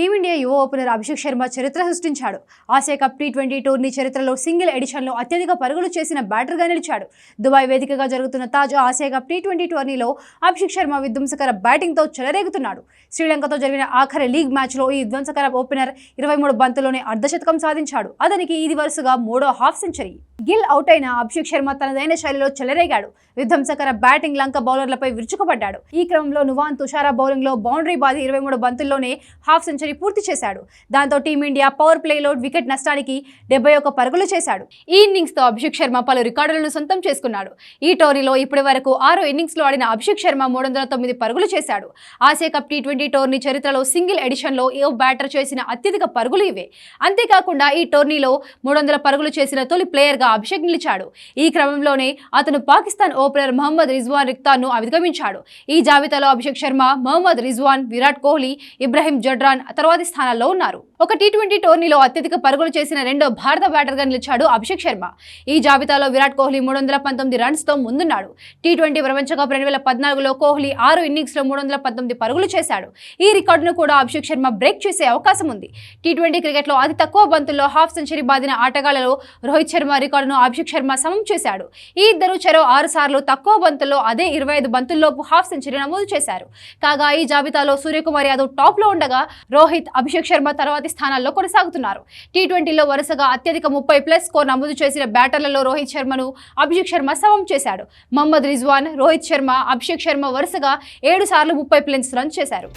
Team India యువ opener Abhishek Sharma చరిత్ర సృష్టించాడు. Asia Cup T twenty tourney చరిత్రలో సింగిల్ ఎడిషన్లో అత్యధిక పరుగులు చేసిన బ్యాటర్గా నిలిచాడు. దుబాయ్ వేదికగా జరుగుతున్న తాజా ఆసియా కప్ టీ ట్వంటీ టోర్నీలో అభిషేక్ శర్మ విధ్వంసకర బ్యాటింగ్తో చెలరేగుతున్నాడు. శ్రీలంకతో జరిగిన ఆఖరి లీగ్ మ్యాచ్లో ఈ విధ్వంసకర ఓపెనర్ ఇరవై మూడు బంతుల్లోనే అర్ధశతకం సాధించాడు. అతనికి ఇది వరుసగా మూడో హాఫ్ సెంచరీ. గిల్ అవుట్ అయిన అభిషేక్ శర్మ తనదైన శైలిలో చెలరేగాడు. విధ్వంసకర బ్యాటింగ్ లంక బౌలర్లపై విరుచుకుపడ్డాడు. ఈ క్రమంలో నువాన్ తుషారా బౌలింగ్లో బౌండరీ బాధి ఇరవై మూడు బంతుల్లోనే హాఫ్ సెంచరీ పూర్తి చేశాడు. దాంతో టీమిండియా పవర్ ప్లేలో వికెట్ నష్టానికి డెబ్బై ఒక్క పరుగులు చేశాడు. ఈ ఇన్నింగ్స్తో అభిషేక్ శర్మ పలు రికార్డులను సొంతం చేసుకున్నాడు. ఈ టోర్నీలో ఇప్పటి వరకు ఆరు ఇన్నింగ్స్లో ఆడిన అభిషేక్ శర్మ మూడు వందల తొమ్మిది పరుగులు చేశాడు. Asia cup T twenty tourney చరిత్రలో సింగిల్ ఎడిషన్లో ఏ బ్యాటర్ చేసిన అత్యధిక పరుగులు ఇవే. అంతేకాకుండా ఈ టోర్నీలో మూడు వందల పరుగులు చేసిన తొలి ప్లేయర్గా అభిషేక్ నిలిచాడు. ఈ క్రమంలోనే అతను పాకిస్తాన్ ఓపెనర్ మహమ్మద్ రిజ్వాన్ రిక్తాన్ను అధిగమించాడు. ఈ జాబితాలో అభిషేక్ శర్మ మహమ్మద్ రిజ్వాన్ విరాట్ కోహ్లీ ఇబ్రహీం జడ్రాన్ తర్వాతి స్థానాల్లో ఉన్నారు. ఒక టీ ట్వంటీ టోర్నీలో అత్యధిక పరుగులు చేసిన రెండో భారత బ్యాటర్గా నిలిచాడు అభిషేక్ శర్మ. ఈ జాబితాలో విరాట్ కోహ్లీ మూడు వందల పంతొమ్మిది రన్స్తో ముందున్నాడు. టీ ట్వంటీ ప్రపంచ కప్ రెండు వేల పద్నాలుగులో కోహ్లీ ఆరు ఇన్నింగ్స్లో మూడు వందల పంతొమ్మిది పరుగులు చేశాడు. ఈ రికార్డును కూడా అభిషేక్ శర్మ బ్రేక్ చేసే అవకాశం ఉంది. టీ ట్వంటీ క్రికెట్లో అతి తక్కువ బంతుల్లో హాఫ్ సెంచరీ బాదిన ఆటగాళ్ళలో రోహిత్ శర్మ రికార్డును అభిషేక్ శర్మ సమం చేశాడు. ఈ ఇద్దరు చెరో ఆరు సార్లు తక్కువ బంతుల్లో అదే ఇరవై ఐదు బంతుల్లోపు హాఫ్ సెంచరీ నమోదు చేశారు. కాగా ఈ జాబితాలో సూర్యకుమార్ యాదవ్ టాప్లో ఉండగా రోహిత్ అభిషేక్ శర్మ తర్వాతి స్థానాల్లో కొనసాగుతున్నారు. టీ ట్వంటీలో వరుసగా అత్యధిక ముప్పై ప్లస్ స్కోర్ నమోదు చేసిన బ్యాటర్లలో రోహిత్ శర్మను అభిషేక్ శర్మ సమం చేశాడు. మహమ్మద్ రిజ్వాన్ రోహిత్ శర్మ అభిషేక్ శర్మ వరుసగా ఏడు సార్లు ముప్పై ప్లస్ రన్ చేశారు.